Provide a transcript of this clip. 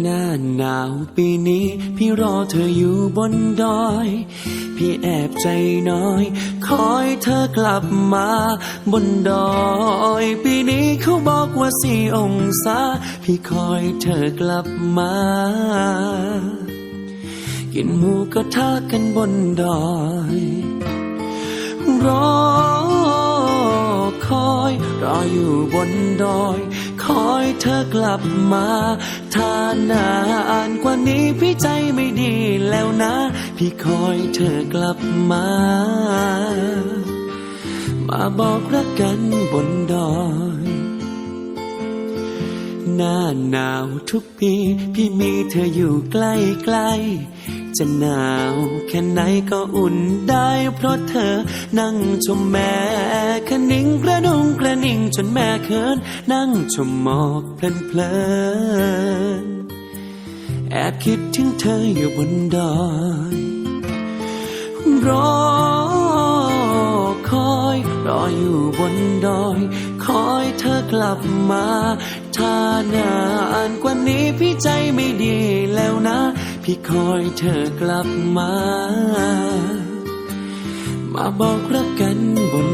หน้าหนาวปีนี้ พี่รอเธออยู่บนดอย พี่แอบใจน้อย คอยเธอกลับมาบนดอย ปีนี้เขาบอกว่าสี่องศา พี่คอยเธอกลับมา กินหมูกระทะกันบนดอยรอคอยรออยู่บนดอย คอยเธอกลับมาถ้านานกว่านี้พี่ใจไม่ดีแล้วนะ พี่คอยเธอกลับมา มาบอกรักกันบนดอย หน้าหนาวทุกปี พี่มีเธออยู่ใกล้ๆจะหนาวแค่ไหนก็อุ่นได้ เพราะเธอนั่งชมแม่คะนิ่งกระดุงกระนิ่งจนแม่เขิน นั่งชมหมอกเพลินๆแอบคิดถึงเธออยู่บนดอยรอคอย รออยู่บนดอย ขอให้เธอกลับมา ถ้านานกว่านี้พี่ใจไม่ดีแล้วนะ พี่คอยเธอกลับมา มาบอกรักกันบน